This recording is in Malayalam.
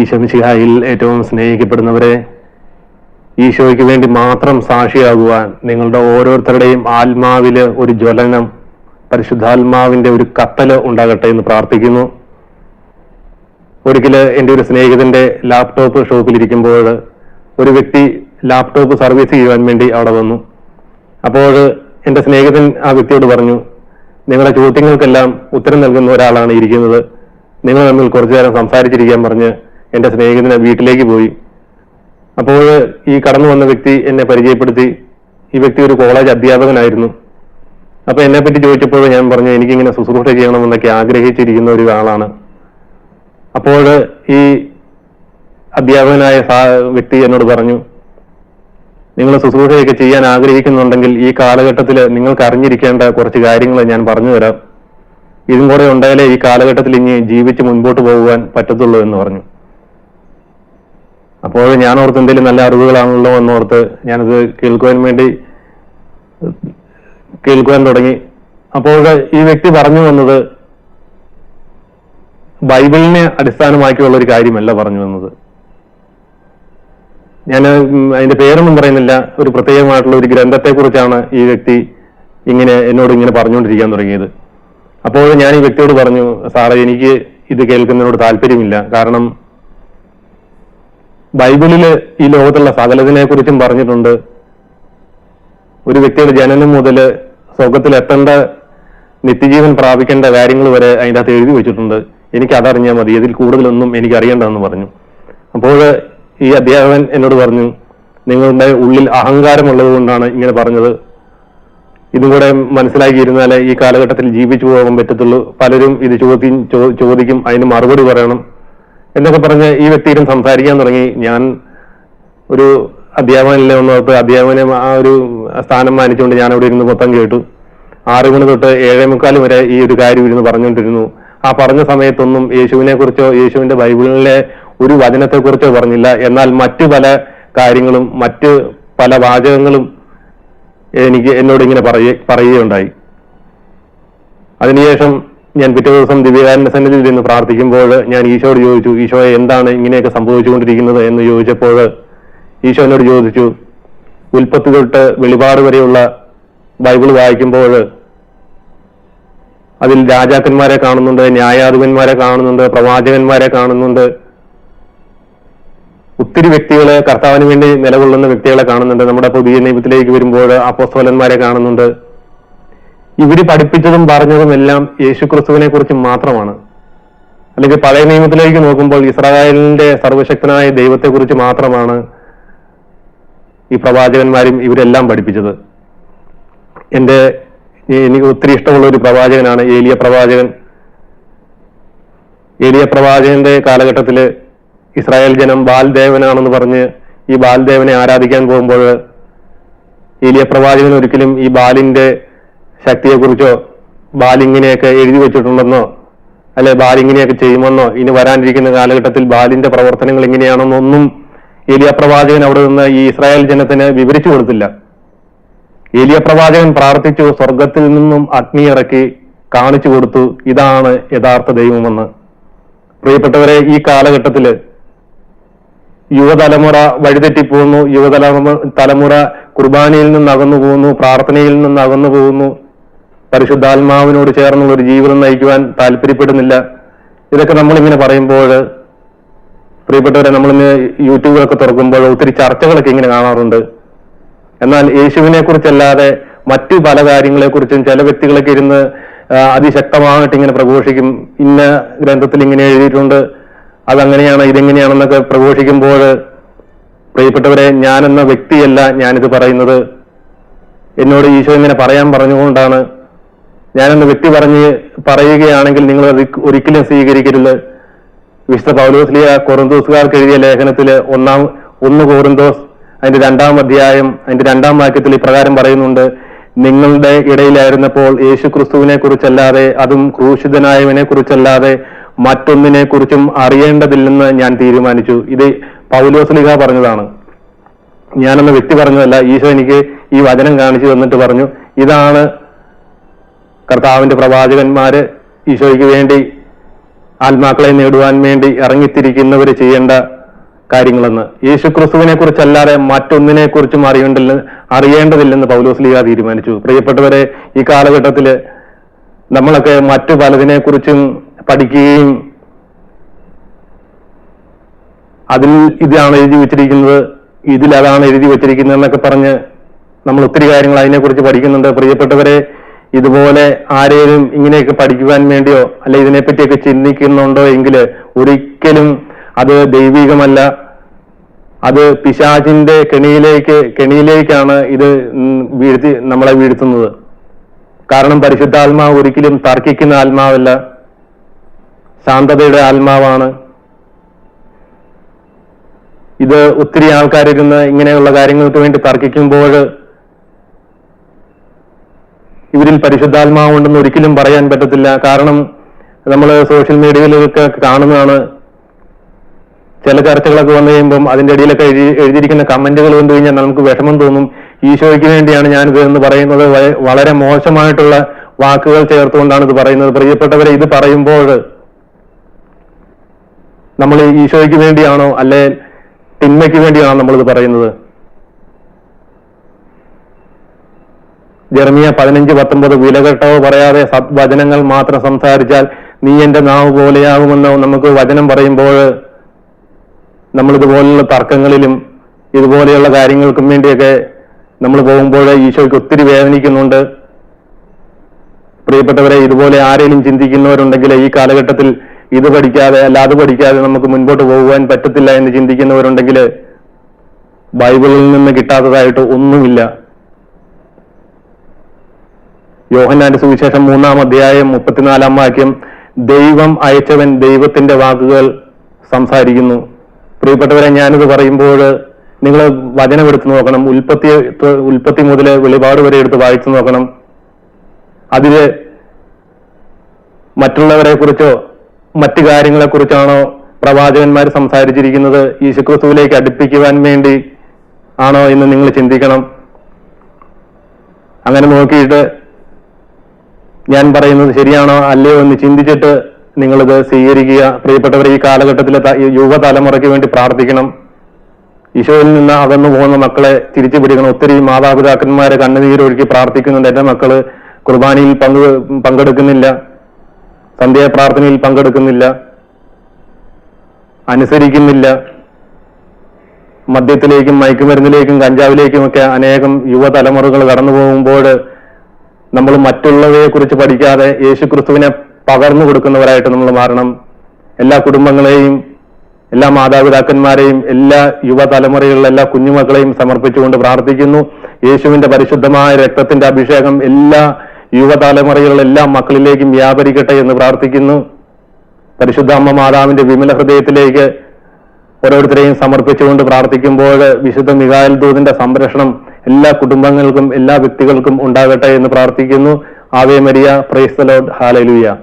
ഈശോമിശിഹായിൽ ഏറ്റവും സ്നേഹിക്കപ്പെടുന്നവരെ ഈശോയ്ക്ക് വേണ്ടി മാത്രം സാക്ഷിയാകുവാൻ നിങ്ങളുടെ ഓരോരുത്തരുടെയും ആത്മാവിൽ ഒരു ജ്വലനം പരിശുദ്ധാത്മാവിന്റെ ഒരു കത്തൽ ഉണ്ടാകട്ടെ എന്ന് പ്രാർത്ഥിക്കുന്നു. ഒരിക്കൽ എന്റെ ഒരു സ്നേഹിതന്റെ ലാപ്ടോപ്പ് ഷോപ്പിലിരിക്കുമ്പോൾ ഒരു വ്യക്തി ലാപ്ടോപ്പ് സർവീസ് ചെയ്യുവാൻ വേണ്ടി അവിടെ വന്നു. അപ്പോൾ എന്റെ സ്നേഹിതൻ ആ വ്യക്തിയോട് പറഞ്ഞു നിങ്ങളുടെ ചോദ്യങ്ങൾക്കെല്ലാം ഉത്തരം നൽകുന്ന ഒരാളാണ് ഇരിക്കുന്നത്. നിങ്ങൾ തമ്മിൽ കുറച്ചു നേരം സംസാരിച്ചിരിക്കാൻ പറഞ്ഞ് എന്റെ സ്നേഹിതനെ വീട്ടിലേക്ക് പോയി. അപ്പോൾ ഈ കടന്നു വന്ന വ്യക്തി എന്നെ പരിചയപ്പെടുത്തി. ഈ വ്യക്തി ഒരു കോളേജ് അധ്യാപകനായിരുന്നു. അപ്പൊ എന്നെ പറ്റി ചോദിച്ചപ്പോൾ ഞാൻ പറഞ്ഞു എനിക്കിങ്ങനെ ശുശ്രൂഷ ചെയ്യണമെന്നൊക്കെ ആഗ്രഹിച്ചിരിക്കുന്ന ഒരു ആളാണ്. അപ്പോൾ ഈ അധ്യാപകനായ വ്യക്തി എന്നോട് പറഞ്ഞു നിങ്ങൾ ശുശ്രൂഷയൊക്കെ ചെയ്യാൻ ആഗ്രഹിക്കുന്നുണ്ടെങ്കിൽ ഈ കാലഘട്ടത്തിൽ നിങ്ങൾക്ക് അറിഞ്ഞിരിക്കേണ്ട കുറച്ച് കാര്യങ്ങൾ ഞാൻ പറഞ്ഞു തരാം. ഇതും കൂടെ ഉണ്ടായാലേ ഈ കാലഘട്ടത്തിൽ ഇനി ജീവിച്ച് മുൻപോട്ട് പോകുവാൻ പറ്റത്തുള്ളൂ എന്ന് പറഞ്ഞു. അപ്പോൾ ഞാൻ ഓർത്ത് എന്തെങ്കിലും നല്ല അറിവുകളാണല്ലോ എന്നോർത്ത് ഞാനത് കേൾക്കുവാൻ വേണ്ടി കേൾക്കുവാൻ തുടങ്ങി. അപ്പോൾ ഈ വ്യക്തി പറഞ്ഞു വന്നത് ബൈബിളിനെ അടിസ്ഥാനമാക്കിയുള്ള ഒരു കാര്യമല്ല പറഞ്ഞു വന്നത്. ഞാൻ അതിന്റെ പേരൊന്നും പറയുന്നില്ല. ഒരു പ്രത്യേകമായിട്ടുള്ള ഒരു ഗ്രന്ഥത്തെ കുറിച്ചാണ് ഈ വ്യക്തി ഇങ്ങനെ എന്നോട് ഇങ്ങനെ പറഞ്ഞുകൊണ്ടിരിക്കാൻ തുടങ്ങിയത്. അപ്പോൾ ഞാൻ ഈ വ്യക്തിയോട് പറഞ്ഞു സാറേ എനിക്ക് ഇത് കേൾക്കുന്നതിനോട് താല്പര്യമില്ല. കാരണം ബൈബിളിൽ ഈ ലോകത്തുള്ള സകലതിനെ കുറിച്ചും പറഞ്ഞിട്ടുണ്ട്. ഒരു വ്യക്തിയുടെ ജനനം മുതൽ സ്വർഗത്തിൽ എത്തേണ്ട നിത്യജീവൻ പ്രാപിക്കേണ്ട കാര്യങ്ങൾ വരെ അതിന്റെ അകത്ത് എഴുതി വെച്ചിട്ടുണ്ട്. എനിക്ക് അതറിഞ്ഞാൽ മതി. ഇതിൽ കൂടുതലൊന്നും എനിക്ക് അറിയേണ്ടതെന്ന് പറഞ്ഞു. അപ്പോൾ ഈ അധ്യാപകൻ എന്നോട് പറഞ്ഞു നിങ്ങളുടെ ഉള്ളിൽ അഹങ്കാരമുള്ളത് കൊണ്ടാണ് ഇങ്ങനെ പറഞ്ഞത്. ഇതും കൂടെ മനസ്സിലാക്കിയിരുന്നാലേ ഈ കാലഘട്ടത്തിൽ ജീവിച്ചു പോകാൻ പറ്റത്തുള്ളൂ. പലരും ഇത് ചോദ്യം ചോദിക്കും. അതിന് മറുപടി പറയണം. എന്നൊക്കെ പറഞ്ഞ് ഈ വ്യക്തിയിലും സംസാരിക്കാൻ തുടങ്ങി. ഞാൻ ഒരു അധ്യാപകനിലെ ഒന്നോർത്ത് അധ്യാപകനെ ആ ഒരു സ്ഥാനം മാനിച്ചുകൊണ്ട് ഞാൻ അവിടെ ഇരുന്ന് മൊത്തം കേട്ടു. ആറ് മണി തൊട്ട് ഏഴേ മുക്കാൽ വരെ ഈ ഒരു കാര്യം ഇരുന്ന് പറഞ്ഞുകൊണ്ടിരുന്നു. ആ പറഞ്ഞ സമയത്തൊന്നും യേശുവിനെ കുറിച്ചോ യേശുവിന്റെ ബൈബിളിലെ ഒരു വചനത്തെ കുറിച്ചോ പറഞ്ഞില്ല. എന്നാൽ മറ്റു പല കാര്യങ്ങളും മറ്റ് പല വാചകങ്ങളും എനിക്ക് എന്നോട് ഇങ്ങനെ പറയ പറയുകയുണ്ടായി. അതിനുശേഷം ഞാൻ പിറ്റേ ദിവസം ദിവ്യകാരന്റെ സന്നിധിയിൽ നിന്ന് പ്രാർത്ഥിക്കുമ്പോൾ ഞാൻ ഈശോയോട് ചോദിച്ചു ഈശോയെ എന്താണ് ഇങ്ങനെയൊക്കെ സംഭവിച്ചുകൊണ്ടിരിക്കുന്നത്? എന്ന് ചോദിച്ചപ്പോൾ ഈശോ എന്നോട് ചോദിച്ചു ഉൽപ്പത്തി തൊട്ട് വെളിപാട് വരെയുള്ള ബൈബിൾ വായിക്കുമ്പോൾ അതിൽ രാജാക്കന്മാരെ കാണുന്നുണ്ട് ന്യായാധിപന്മാരെ കാണുന്നുണ്ട് പ്രവാചകന്മാരെ കാണുന്നുണ്ട്. ഒത്തിരി വ്യക്തികളെ കർത്താവിന് വേണ്ടി നിലകൊള്ളുന്ന വ്യക്തികളെ കാണുന്നുണ്ട്. നമ്മുടെ പുതിയ നിയമത്തിലേക്ക് വരുമ്പോൾ അപ്പോസ്തോലന്മാരെ കാണുന്നുണ്ട്. ഇവർ പഠിപ്പിച്ചതും പറഞ്ഞതും എല്ലാം യേശുക്രിസ്തുവിനെ കുറിച്ച് മാത്രമാണ്. അല്ലെങ്കിൽ പഴയ നിയമത്തിലേക്ക് നോക്കുമ്പോൾ ഇസ്രായേലിന്റെ സർവശക്തനായ ദൈവത്തെക്കുറിച്ച് മാത്രമാണ് ഈ പ്രവാചകന്മാരും ഇവരെല്ലാം പഠിപ്പിച്ചത്. എന്റെ എനിക്ക് ഒത്തിരി ഇഷ്ടമുള്ള ഒരു പ്രവാചകനാണ് ഏലിയ പ്രവാചകൻ. ഏലിയ പ്രവാചകന്റെ കാലഘട്ടത്തിൽ ഇസ്രായേൽ ജനം ബാൽദേവനാണെന്ന് പറഞ്ഞ് ഈ ബാൽദേവനെ ആരാധിക്കാൻ പോകുമ്പോൾ ഏലിയ പ്രവാചകൻ ഒരിക്കലും ഈ ബാലിന്റെ ശക്തിയെക്കുറിച്ചോ ബാലിങ്ങിനെയൊക്കെ എഴുതി വെച്ചിട്ടുണ്ടെന്നോ അല്ലെ ബാലിങ്ങിനെയൊക്കെ ചെയ്യുമെന്നോ ഇനി വരാനിരിക്കുന്ന കാലഘട്ടത്തിൽ ബാലിന്റെ പ്രവർത്തനങ്ങൾ എങ്ങനെയാണെന്നൊന്നും ഏലിയ പ്രവാചകൻ അവിടെ നിന്ന് ഈ ഇസ്രായേൽ ജനത്തിന് വിവരിച്ചു കൊടുത്തില്ല. ഏലിയ പ്രവാചകൻ പ്രാർത്ഥിച്ചു സ്വർഗത്തിൽ നിന്നും അഗ്നി ഇറക്കി കാണിച്ചു കൊടുത്തു ഇതാണ് യഥാർത്ഥ ദൈവമെന്ന്. പ്രിയപ്പെട്ടവരെ ഈ കാലഘട്ടത്തിൽ യുവതലമുറ വഴിതെറ്റി പോകുന്നു യുവതലമുറ തലമുറ കുർബാനയിൽ നിന്ന് അകന്നു പോകുന്നു പ്രാർത്ഥനയിൽ നിന്ന് അകന്നു പോകുന്നു പരിശുദ്ധാത്മാവിനോട് ചേർന്നുള്ള ഒരു ജീവിതം നയിക്കുവാൻ താല്പര്യപ്പെടുന്നില്ല. ഇതൊക്കെ നമ്മളിങ്ങനെ പറയുമ്പോൾ പ്രിയപ്പെട്ടവരെ നമ്മളിന്ന് യൂട്യൂബിലൊക്കെ തുറക്കുമ്പോൾ ഒത്തിരി ചർച്ചകളൊക്കെ ഇങ്ങനെ കാണാറുണ്ട്. എന്നാൽ യേശുവിനെ കുറിച്ചല്ലാതെ മറ്റു പല കാര്യങ്ങളെക്കുറിച്ചും ചില വ്യക്തികളൊക്കെ ഇരുന്ന് അതിശക്തമായിട്ട് ഇങ്ങനെ പ്രഘോഷിക്കും. ഇന്ന ഗ്രന്ഥത്തിൽ ഇങ്ങനെ എഴുതിയിട്ടുണ്ട്. അതങ്ങനെയാണ് ഇതെങ്ങനെയാണെന്നൊക്കെ പ്രഘോഷിക്കുമ്പോൾ പ്രിയപ്പെട്ടവരെ ഞാനെന്ന വ്യക്തിയല്ല ഞാനിത് പറയുന്നത്. എന്നോട് ഈശോ ഇങ്ങനെ പറയാൻ പറഞ്ഞുകൊണ്ടാണ് ഞാനെന്ന വ്യക്തി പറഞ്ഞ് പറയുകയാണെങ്കിൽ നിങ്ങൾ ഒരിക്കലും സ്വീകരിക്കരുത്. വിശുദ്ധ പൗലോസ്ലിയ കൊറിന്തോസുകാർക്ക് എഴുതിയ ലേഖനത്തിൽ ഒന്നാം ഒന്ന് കോറിന്തോസ് അതിന്റെ രണ്ടാം അധ്യായം അതിന്റെ രണ്ടാം വാക്യത്തിൽ ഇപ്രകാരം പറയുന്നുണ്ട് നിങ്ങളുടെ ഇടയിലായിരുന്നപ്പോൾ യേശു ക്രിസ്തുവിനെ കുറിച്ചല്ലാതെ അതും ക്രൂശിതനായവനെ കുറിച്ചല്ലാതെ മറ്റൊന്നിനെ കുറിച്ചും അറിയേണ്ടതില്ലെന്ന് ഞാൻ തീരുമാനിച്ചു. ഇത് പൗലോസ്ലിഹ പറഞ്ഞതാണ്. ഞാനെന്ന വ്യക്തി പറഞ്ഞതല്ല ഈശോ എനിക്ക് ഈ വചനം കാണിച്ചു തന്നിട്ട് പറഞ്ഞു. ഇതാണ് കർത്താവിന്റെ പ്രവാചകന്മാര് ഈശോയ്ക്ക് വേണ്ടി ആത്മാക്കളെ നേടുവാൻ വേണ്ടി ഇറങ്ങിത്തിരിക്കുന്നവർ ചെയ്യേണ്ട കാര്യങ്ങളെന്ന്. യേശു ക്രിസ്തുവിനെ കുറിച്ചല്ലാതെ മറ്റൊന്നിനെ കുറിച്ചും അറിയേണ്ടില്ല അറിയേണ്ടതില്ലെന്ന് പൗലോസ് ലീഗ തീരുമാനിച്ചു. പ്രിയപ്പെട്ടവരെ ഈ കാലഘട്ടത്തിൽ നമ്മളൊക്കെ മറ്റു പലതിനെ കുറിച്ചും പഠിക്കുകയും അതിൽ ഇതാണ് എഴുതി വെച്ചിരിക്കുന്നത് ഇതിൽ അതാണ് എഴുതി വെച്ചിരിക്കുന്നത് എന്നൊക്കെ പറഞ്ഞ് നമ്മൾ ഒത്തിരി കാര്യങ്ങൾ അതിനെക്കുറിച്ച് പഠിക്കുന്നുണ്ട്. പ്രിയപ്പെട്ടവരെ ഇതുപോലെ ആരെയും ഇങ്ങനെയൊക്കെ പഠിക്കുവാൻ വേണ്ടിയോ അല്ലെ ഇതിനെപ്പറ്റിയൊക്കെ ചിന്തിക്കുന്നുണ്ടോ എങ്കിൽ ഒരിക്കലും അത് ദൈവികമല്ല. അത് പിശാചിന്റെ കെണിയിലേക്ക് കെണിയിലേക്കാണ് ഇത് വീഴ്ത്തി നമ്മളെ വീഴ്ത്തുന്നത്. കാരണം പരിശുദ്ധാത്മാവ് ഒരിക്കലും തർക്കിക്കുന്ന ആത്മാവല്ല. ശാന്തതയുടെ ആത്മാവാണ്. ഇത് ഒത്തിരി ആൾക്കാരിരുന്ന് ഇങ്ങനെയുള്ള കാര്യങ്ങൾക്ക് വേണ്ടി തർക്കിക്കുമ്പോൾ ഇവരിൽ പരിശുദ്ധാത്മാവുണ്ടെന്ന് ഒരിക്കലും പറയാൻ പറ്റത്തില്ല. കാരണം നമ്മൾ സോഷ്യൽ മീഡിയയിലൊക്കെ കാണുന്നതാണ്. ചില ചർച്ചകളൊക്കെ വന്നു കഴിയുമ്പം അതിന്റെ ഇടയിലൊക്കെ എഴുതി എഴുതിയിരിക്കുന്ന കമന്റുകൾ കണ്ടു കഴിഞ്ഞാൽ നമുക്ക് വിഷമം തോന്നും. ഈശോയ്ക്ക് വേണ്ടിയാണ് ഞാൻ ഇതെന്ന് പറയുന്നത്. വളരെ മോശമായിട്ടുള്ള വാക്കുകൾ ചേർത്തുകൊണ്ടാണ് ഇത് പറയുന്നത്. പ്രിയപ്പെട്ടവരെ ഇത് പറയുമ്പോൾ നമ്മൾ ഈശോയ്ക്ക് വേണ്ടിയാണോ അല്ലെ തിന്മയ്ക്ക് വേണ്ടിയാണോ നമ്മൾ ഇത് പറയുന്നത്? ജെർമിയ പതിനഞ്ച് പത്തൊമ്പത് വിലകെട്ടവോ പറയാതെ സദ്വചനങ്ങൾ മാത്രം സംസാരിച്ചാൽ നീ എന്റെ നാവ് പോലെയാകുമെന്ന് നമുക്ക് വചനം പറയുമ്പോൾ നമ്മൾ ഇതുപോലുള്ള തർക്കങ്ങളിലും ഇതുപോലെയുള്ള കാര്യങ്ങൾക്കും വേണ്ടിയൊക്കെ നമ്മൾ പോകുമ്പോൾ ഈശോയ്ക്ക് ഒത്തിരി വേദനിക്കുന്നുണ്ട്. പ്രിയപ്പെട്ടവരെ ഇതുപോലെ ആരെങ്കിലും ചിന്തിക്കുന്നവരുണ്ടെങ്കിൽ ഈ കാലഘട്ടത്തിൽ ഇത് പഠിക്കാതെ അല്ല അത് പഠിക്കാതെ നമുക്ക് മുൻപോട്ട് പോകുവാൻ പറ്റത്തില്ല എന്ന് ചിന്തിക്കുന്നവരുണ്ടെങ്കിൽ ബൈബിളിൽ നിന്ന് കിട്ടാത്തതായിട്ട് ഒന്നുമില്ല. യോഹന്നാന്റെ സുവിശേഷം മൂന്നാം അധ്യായം മുപ്പത്തിനാലാം വാക്യം ദൈവം അയച്ചവൻ ദൈവത്തിന്റെ വാക്കുകൾ സംസാരിക്കുന്നു. പ്രിയപ്പെട്ടവരെ ഞാനിത് പറയുമ്പോൾ നിങ്ങൾ വചനം എടുത്തു നോക്കണം. ഉൽപ്പത്തി ഉൽപ്പത്തി മുതൽ വെളിപാട് വരെ എടുത്ത് വായിച്ചു നോക്കണം. അതിൽ മറ്റുള്ളവരെ കുറിച്ചോ മറ്റു കാര്യങ്ങളെ കുറിച്ചാണോ പ്രവാചകന്മാർ സംസാരിച്ചിരിക്കുന്നത് യേശുക്രിസ്തുവിലേക്ക് അടുപ്പിക്കുവാൻ വേണ്ടി ആണോ എന്ന് നിങ്ങൾ ചിന്തിക്കണം. അങ്ങനെ നോക്കിയിട്ട് ഞാൻ പറയുന്നത് ശരിയാണോ അല്ലയോ എന്ന് ചിന്തിച്ചിട്ട് നിങ്ങളിത് സ്വീകരിക്കുക. പ്രിയപ്പെട്ടവർ ഈ കാലഘട്ടത്തിലെ യുവതലമുറയ്ക്ക് വേണ്ടി പ്രാർത്ഥിക്കണം. ഈശോയിൽ നിന്ന് അകന്നു പോകുന്ന മക്കളെ തിരിച്ചു പിടിക്കണം. ഒത്തിരി മാതാപിതാക്കന്മാരെ കണ്ണുനീരൊഴുക്കി പ്രാർത്ഥിക്കുന്നുണ്ട്. എന്റെ മക്കൾ കുർബാനയിൽ പങ്ക് പങ്കെടുക്കുന്നില്ല. സന്ധ്യാ പ്രാർത്ഥനയിൽ പങ്കെടുക്കുന്നില്ല. അനുസരിക്കുന്നില്ല. മദ്യത്തിലേക്കും മയക്കുമരുന്നിലേക്കും കഞ്ചാവിലേക്കും ഒക്കെ അനേകം യുവതലമുറകൾ കടന്നു പോകുമ്പോൾ നമ്മൾ മറ്റുള്ളവയെ കുറിച്ച് പഠിക്കാതെ യേശു ക്രിസ്തുവിനെ പകർന്നു കൊടുക്കുന്നവരായിട്ട് നമ്മൾ മാറണം. എല്ലാ കുടുംബങ്ങളെയും എല്ലാ മാതാപിതാക്കന്മാരെയും എല്ലാ യുവതലമുറയിലുള്ള എല്ലാ കുഞ്ഞുമക്കളെയും സമർപ്പിച്ചുകൊണ്ട് പ്രാർത്ഥിക്കുന്നു. യേശുവിന്റെ പരിശുദ്ധമായ രക്തത്തിന്റെ അഭിഷേകം എല്ലാ യുവതലമുറയിലുള്ള എല്ലാ മക്കളിലേക്കും വ്യാപരിക്കട്ടെ എന്ന് പ്രാർത്ഥിക്കുന്നു. പരിശുദ്ധ അമ്മ മാതാവിന്റെ വിമല ഹൃദയത്തിലേക്ക് ഓരോരുത്തരെയും സമർപ്പിച്ചുകൊണ്ട് പ്രാർത്ഥിക്കുമ്പോൾ വിശുദ്ധ മികായൽ ദൂതിന്റെ സംരക്ഷണം എല്ലാ കുടുംബങ്ങൾക്കും എല്ലാ വ്യക്തികൾക്കും ഉണ്ടാകട്ടെ എന്ന് പ്രാർത്ഥിക്കുന്നു. ആവേ മരിയ പ്രൈസ്തലോഡ് ഹാലലുയ